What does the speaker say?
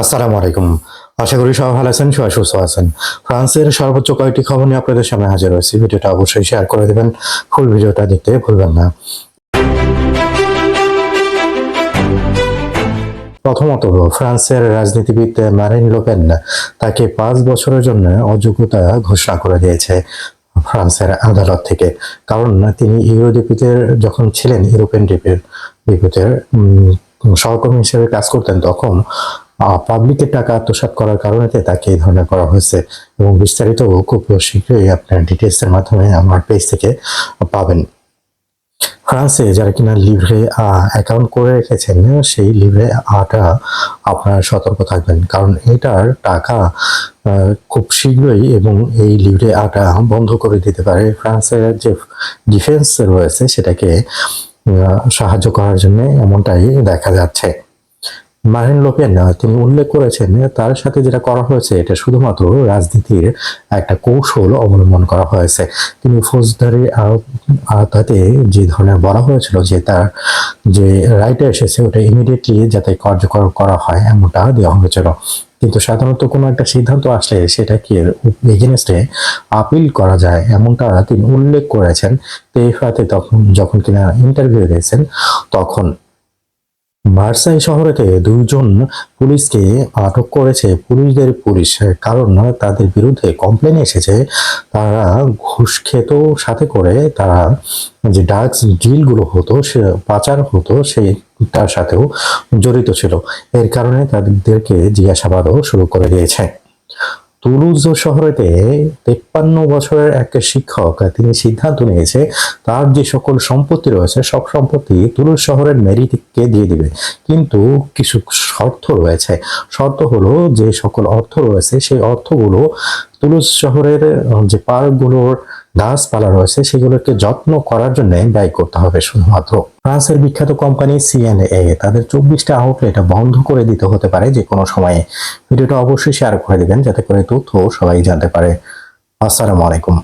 আসসালামু আলাইকুম। আশা করি সবাই ভালো আছেন, সবাই সুস্থ আছেন। ফ্রান্সের সর্বোচ্চ কয়েকটি খবর নিয়ে আপনাদের সামনে হাজির হয়েছি ভিডিওটা অবশ্যই শেয়ার করে দেবেন ফুল ভিডিওটা দেখতে ভুলবেন না। প্রথমত, ফ্রান্সের রাজনীতিবিদ মারিন লোপেন তাকে পাঁচ বছরের জন্য অযোগ্যতা ঘোষণা করে দিয়েছে ফ্রান্সের আদালত থেকে। কারণ তিনি ইউরোদ্বীপের যখন ছিলেন, ইউরোপিয়ান দ্বীপের দ্বীপের সহকর্মী হিসেবে কাজ করতেন, তখন পাবলিকের টাকা আত্মসাৎ করার কারণে তাকে এই ধরনের করা হয়েছে এবং বিস্তারিত খুব শীঘ্রই আপনার ডিটেলসের মাধ্যমে আমার পেজ থেকে পাবেন। ফ্রান্সে যারা কিনা লিভরে অ্যাকাউন্ট করে রেখেছেন, সেই লিভরে আটা আপনারা সতর্ক থাকবেন। কারণ এটার টাকা খুব শীঘ্রই এবং এই লিভরে আটা বন্ধ করে দিতে পারে। ফ্রান্সের যে ডিফেন্স রয়েছে, সেটাকে সাহায্য করার জন্য এমনটাই দেখা যাচ্ছে। মারিন লোপেন তিনি উল্লেখ করেছেন, তার সাথে যেটা করা হয়েছে, এটা শুধুমাত্র রাজনীতির একটা কৌশল অবলম্বন করা হয়েছে। তিনি ফৌজদারি আওতাতে যে ধরনের বলা হয়েছিল যে তার যে রাইটে এসেছে, ওটা ইমিডিয়েটলি যাতে কার্যকর করা হয়, এমনটা দেওয়া হয়েছিল। কিন্তু সাধারণত কোনো একটা সিদ্ধান্ত আসলে সেটাকে এগেনস্টে আপিল করা যায়, এমনটা তিনি উল্লেখ করেছেন। তেফাতে তখন যখন কিনা ইন্টারভিউ দিয়েছেন, তখন মার্সাই শহরেতে দুজন পুলিশকে আটক করেছে পুলিশদের পুলিশ। কারণ তাদের বিরুদ্ধে কমপ্লেন এসেছে। তারা ঘুষ খেত, সাথে করে তারা যে ড্রাগস ডিলগুলো হতো, সে পাচার হতো, সেই তার সাথেও জড়িত ছিল। এর কারণে তাদেরকে জিজ্ঞাসাবাদও শুরু করে দিয়েছে। তুলুজ শহরেতে তেপ্পান্ন বছরের এক শিক্ষক তিনি সিদ্ধান্ত নিয়েছে, তার যে সকল সম্পত্তি রয়েছে, সব সম্পত্তি তুলুজ শহরের মেরিটিককে দিয়ে দিবে। কিন্তু কিছু শর্ত রয়েছে। শর্ত হলো যে সকল অর্থ রয়েছে, সেই অর্থগুলো তুলুজ শহরের যে পার্কগুলোর গাছপালা রয়েছে, সেগুলোকে যত্ন করার জন্য ব্যয় করতে হবে শুধুমাত্র। ফ্রান্সের বিখ্যাত কোম্পানি সিএনএ তাদের চব্বিশটা আউটলেট বন্ধ করে দিতে হতে পারে যে কোনো সময়ে। ভিডিওটা অবশ্যই শেয়ার করে দেবেন, যাতে করে তথ্য সবাই জানতে পারে। আসসালামু আলাইকুম।